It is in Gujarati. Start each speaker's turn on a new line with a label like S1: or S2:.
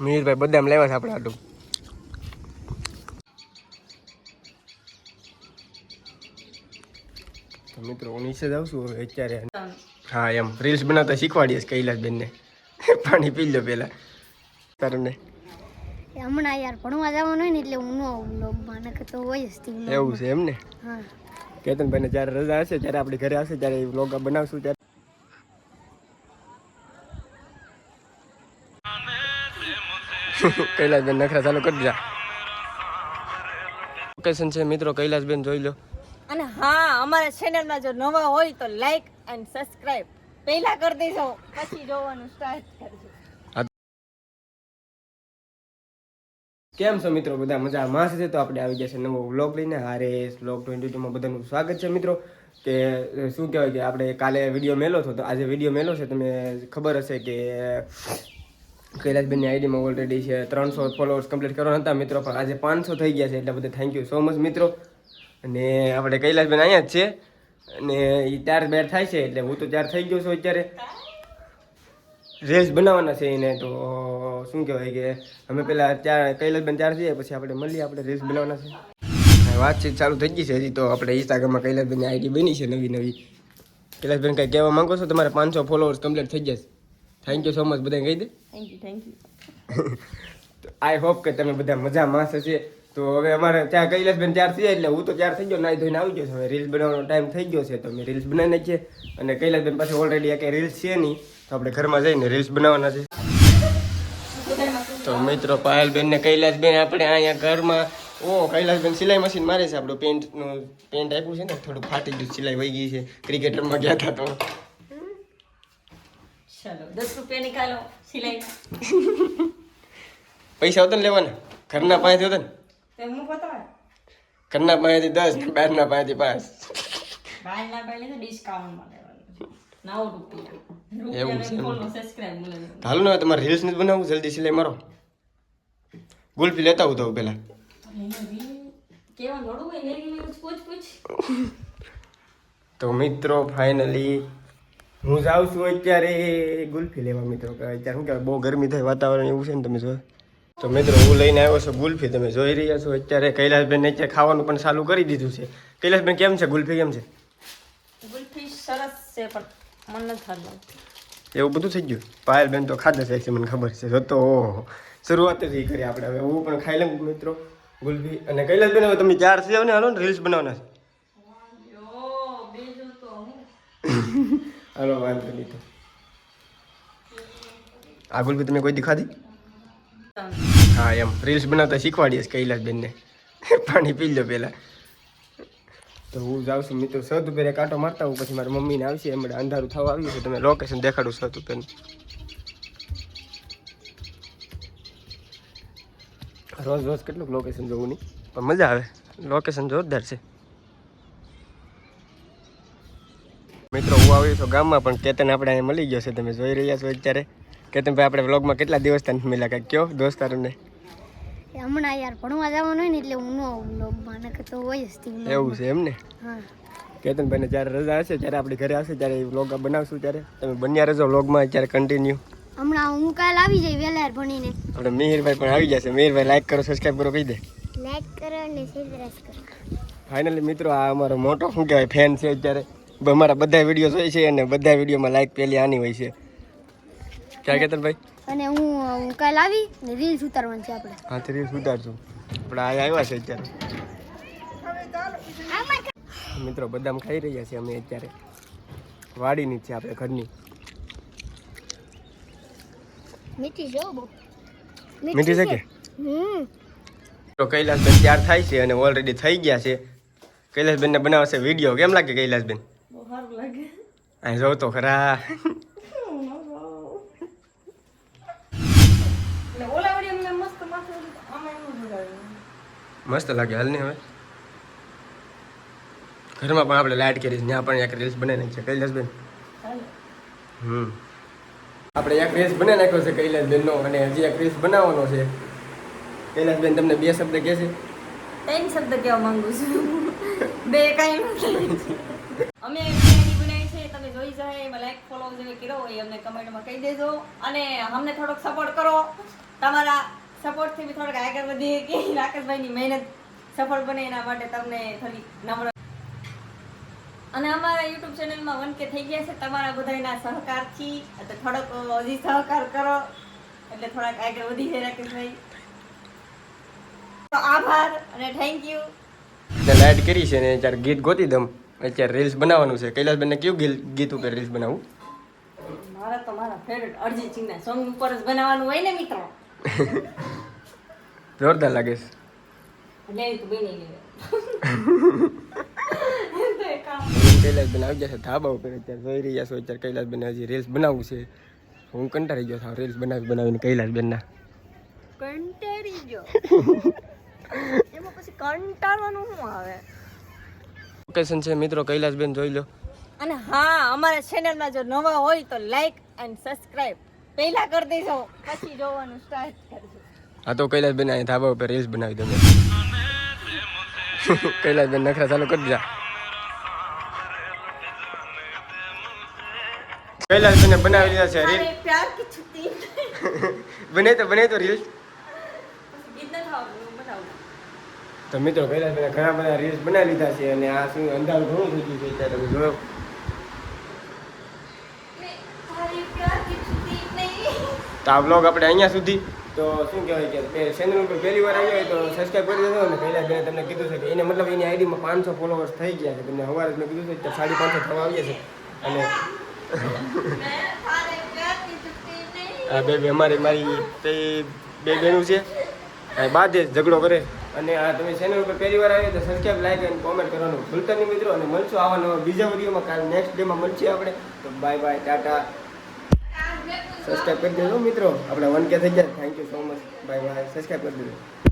S1: મિહિરભાઈ બદામ લેવા છે આપણે આટલું મિત્રો હું નીચે જાઉં છું હવે અત્યારે હા એમ. રીલ્સ બનાવતા શીખવાડીએ કૈલાસબેનને. પાણી પી લો પહેલાં. તારને
S2: હમણાં યાર ભણવા જવાનું હોય ને એટલે હું ન બ્લોગમાં નકર તો હોય જ
S1: એવું છે એમ ને?
S2: હા.
S1: કેતનભાઈને જ્યારે રજા હશે ત્યારે આપણે ઘરે આવશે ત્યારે વ્લોગ બનાવશું ત્યારે કૈલાસબેન નખરા ચાલુ કરી દીધા. લોકેશન છે મિત્રો કૈલાસબેન જોઈ લો.
S3: અને હા અમારા ચેનલમાં જો નવા હોય તો લાઈક એન્ડ સબસ્ક્રાઇબ પહેલા કરી દેજો પછી જોવાનું સ્ટાર્ટ કરજો.
S1: કેમ છો મિત્રો બધા મજા માં છે? તો આપણે આવી ગયા છે નવો વ્લોગ લઈને. હારે વ્લોગ ટ્વેન્ટી ટુમાં બધાનું સ્વાગત છે મિત્રો. કે શું કહેવાય કે આપણે કાલે વીડિયો મેલો હતો તો આજે વીડિયો મેલો છે. તમને ખબર હશે કે કૈલાસબેનની આઈડીમાં ઓલરેડી છે, ત્રણસો ફોલોઅર્સ કમ્પ્લીટ કરવાના હતા મિત્રો, પણ આજે પાંચસો થઈ ગયા છે, એટલે બધા થેન્ક યુ સો મચ મિત્રો. અને આપણે કૈલાસબેન અહીંયા જ છે, અને એ ત્યાર બેર થાય છે, એટલે હું તો ત્યાર થઈ ગયો છું અત્યારે. રેસ બનાવવાના છે એને, તો શું કહેવાય કે અમે પેલા ત્યાં કૈલાસબેન ત્યાર થઈએ પછી આપણે મળીએ, આપણે રેસ બનાવવાના છે. વાતચીત ચાલુ થઈ ગઈ છે હજી તો, આપણે ઇન્સ્ટાગ્રામમાં કૈલાસબેનની આઈડી બની છે નવી નવી. કૈલાસબેન, કંઈ કહેવા માંગો છો? તમારે પાંચસો ફોલોઅર્સ કમ્પ્લીટ થઈ જશે થેન્ક યુ સો મચ બધાને કહી દે.
S3: Thank you thank you
S1: I hope કે તમે બધા મજા માસ હશે તો હવે અમારે ત્યાં કૈલાસબેન ચાર થયા એટલે હું તો ચાર થઈ ગયો નાઈ ધોઈને આવી ગયો છે. હવે રીલ્સ બનાવવાનો ટાઈમ થઈ ગયો છે તો અમે રીલ્સ બનાવી નાખીએ અને કૈલાસબેન પાસે ઓલરેડી એક રીલ્સ છે નહીં તો આપણે ઘરમાં જઈને રીલ્સ બનાવવાના છે. તો મિત્રો પાયલબેન ને કૈલાસબેન આપણે અહીંયા ઘરમાં ઓ કૈલાસબેન સિલાઈ મશીન મારે છે. આપણું પેન્ટનું પેન્ટ આપ્યું છે ને થોડું ફાટી ગયું સિલાઈ વહી ગઈ છે. ક્રિકેટરમાં ગયા હતા તો.
S3: ચલો દસ રૂપિયા નિકાલો સિલાઈ.
S1: પૈસા હતા ને લેવાના? ઘરના પાસેથી હતા ને?
S3: મૂકો તમે
S1: ઘરના પાસેથી દસ બહારના પાસેથી પાંચ.
S3: ના પહેલે તો ડિસ્કાઉન્ટમાં લેવાનું.
S1: હાલો ને તમારે રીલ્સ નથી બનાવું જલ્દી સિલાઈ મારો. ગુલ્ફી લેતા આવું તો પેલા
S3: ને
S1: તો મિત્રો ફાઇનલી હું જાઉં છું અત્યારે ગુલ્ફી લેવા મિત્રો અત્યારે શું કહેવાય બહુ ગરમી થાય વાતાવરણ એવું છે ને તમે જો તો મિત્રો હું લઈને આવ્યો છું ગુલ્ફી તમે જોઈ રહ્યા છો. અત્યારે કૈલાસબેન અત્યારે ખાવાનું પણ ચાલુ કરી દીધું છે. કૈલાસબેન કેમ છે? ગુલ્ફી કેમ છે?
S3: ગુલ્ફી સરસ છે પણ મન નથી
S1: એવું બધું થઈ ગયું? પાયલબેન તો ખાધા છે મને ખબર છે. જો તો શરૂઆત જ કરી આપણે હવે. હું પણ ખાઈ લઉં મિત્રો ગુલ્ફી. અને કૈલાસબેન હવે તમે ચાર થઈ જાવ ને હાલો ને રીલ્સ બનાવવાના છે
S3: યો બીજું તો હું
S1: હાલો, વાંધો નહીં તો. આ બી તમે કોઈ દી હા, એમ. રીલ્સ બનાવતા શીખવાડીએ કૈલાસબેનને. પાણી પી લો પહેલાં. તો હું જાઉં છું, મિત્રો. સત પહેલાં કાંટો મારતા હું પછી મારી મમ્મીને આવશે. એમ અંધારું થવા આવ્યું છે. તમે લોકેશન દેખાડું સત પહેલાં રોજ રોજ કેટલુંક લોકેશન જોવું નહીં, પણ મજા આવે. લોકેશન જોરદાર છે. મિત્રો હું આવ્યો છું ગામમાં પણ કેતન આપણે અહીંયા મળી ગયો છે. તમે જોઈ રહ્યા છો અત્યારે. કેતન ભાઈ આપણે વ્લોગમાં કેટલા દિવસ તને મળ્યા? કાંઈક કયો દોસ્તારોને
S2: હમણાં યાર ભણવા જવાનું હોય ને એટલે હું નો વ્લોગમાં તો હોય જ
S1: એવું છે એમ ને?
S2: હા.
S1: કેતનભાઈને જ્યારે રજા હશે ત્યારે આપણે ઘરે આવશે ત્યારે એ વ્લોગ બનાવશું ત્યારે. તમે બન્યા રહેજો વ્લોગમાં અત્યારે કન્ટિન્યુ
S2: હમણાં હું કાલ આવી જઈ વહેલા ભણીને.
S1: આપણે મિહિરભાઈ પણ આવી જશે. મિહિરભાઈ લાઈક કરો સબસ્ક્રાઈબ કરો કહી દે.
S2: લાઈક કરો અને સબસ્ક્રાઇબ કરો.
S1: ફાઇનલી મિત્રો આ અમારો મોટો શું કહેવાય ફેન છે અત્યારે. અમારા બધા વીડિયો હોય છે અને બધા વિડીયોમાં લાઈક પહેલી આની હોય છે. ક્યાં કેતનભાઈ
S2: અને હું હું કાલ આવી ને રીલ્સ ઉતારવાની છે આપણે.
S1: હાથે રીલ સુધારશું આપણે આ આવ્યા છે અત્યારે. મિત્રો બદામ ખાઈ રહ્યા છીએ અમે અત્યારે. વાડીની છે આપણે ઘરની.
S2: મીઠી જો હો બહુ.
S1: મીઠી છે કે?
S2: હમ.
S1: તો કૈલાસબેન તૈયાર થાય છે અને ઓલરેડી થઈ ગયા છે. કૈલાસબેનને બનાવશે વીડિયો કેમ લાગે કૈલાસબેન?
S3: સારું લાગે
S1: અહીં જોઉં તો ખરા
S3: મસ્ત
S1: લાગે હાલ નહીં હવે ઘરમાં પણ આપણે લાઇટ કરી ત્યાં પણ એક રીલ્સ બનાવી નાખી છે કૈલાસબેન હમ આપણે એક રીલ્સ બનાવી નાખ્યો છે કૈલાસબેનનો અને હજી એક રીલ્સ બનાવવાનો છે કૈલાસબેન તમને બે શબ્દ કહે છે
S3: ત્રણ શબ્દ કહેવા માંગુ છું બે કાંઈ નથી અમે એમાં લાઈક ફોલો જેવી કર્યો હોય અમને કમેન્ટમાં કહી દેજો. અને અમને થોડોક સપોર્ટ કરો. તમારા સપોર્ટથી બી થોડાક આગળ વધીએ કે રાકેશભાઈની મહેનત સફળ બને એના માટે તમને થોડી નમ્ર અને અમારા યુટ્યુબ ચેનલમાં વન કે થઈ ગયા છે. તમારા બધાના સહકારથી, એટલે થોડોક હજી સહકાર કરો. એટલે થોડાક આગળ વધી જાય રાકેશભાઈ. તો આભાર અને થેન્ક યુ
S1: લાઈટ કરી છે ને, ત્યારે ગીત ગોતી દમ અત્યારે રીલ્સ બનાવવાનું છે. કૈલાસબેનને કયું ગીત- ગીત ઉપર રીલ્સ બનાવવું?
S3: મારા તો મારા ફેવરેટ અરિજીત સિંહના સોંગ ઉપર જ બનાવવાનું હોય ને મિત્રો.
S1: જોરદાર લાગે છે. કૈલાસબેન આવી જશે ધાબા ઉપર અત્યારે. જોઈ રહ્યા છો અત્યારે કૈલાસબેન હજી રીલ્સ બનાવવું છે. હું કંટાળી ગયો છું રીલ્સ બનાવી બનાવીને કૈલાસબેનના.
S3: કંટાળી ગયો. એમાં પછી કંટાળવાનું શું આવે?
S1: લોકેશન છે મિત્રો કૈલાસબેન જોઈ લો.
S3: અને હા અમારા ચેનલમાં જો નવા હોય તો લાઈક એન્ડ સબસ્ક્રાઇબ પહેલા કરી દેજો. પછી જોવાનું સ્ટાર્ટ કરજો.
S1: આ તો કૈલાસબેન અહીંયા ધાબા ઉપર રીલ્સ બનાવી દો કૈલાસબેન નખરા ચાલુ કરી દીધા. કૈલાસબેને બનાવી દીધા છે રીલ
S3: પ્યાર કી છુટ્ટી
S1: બને તો બને તો રીલ્સ
S3: પછી ગીત નથી આવડતું હું બનાવું
S1: તો મિત્રો કૈલાસબેને ઘણા બધા રીલ્સ બનાવી લીધા છે અને આ શું અંદાજ ઘણું થઈ ગયું છે ત્યારે તમે જોયો? તો આ બ્લોગ આપણે અહીંયા સુધી. તો શું કહેવાય કે ચેનલ ઉપર પહેલી વાર આવ્યો હોય તો સબસ્ક્રાઈબ કરી દેજો અને પહેલાં બેને તમને કીધું છે કે એને મતલબ એની આઈડીમાં પાંચસો ફોલોવર્સ થઈ ગયા છે. તમને સવારે જ મેં કીધું છે કે સાડી પાંચસો થવા આવ્યા છે અને આ બે અમારી મારી બે બેનું છે. બાદ ઝઘડો કરે. અને આ તમે ચેનલ ઉપર પહેલી વાર આવ્યો તો સબસ્ક્રાઈબ લાઈક અને કોમેન્ટ કરવાનું ભૂલતા નહીં મિત્રો. અને મળશું આવા નવા બીજા વિડીયોમાં કાલ નેક્સ્ટ ડેમાં મળશે આપણે. તો બાય બાય ટાટા. સબસ્ક્રાઈબ કરી દેજો મિત્રો. આપણે વન કે થઈ ગયા. Thank you so much bye bye subscribe કરી દેજો.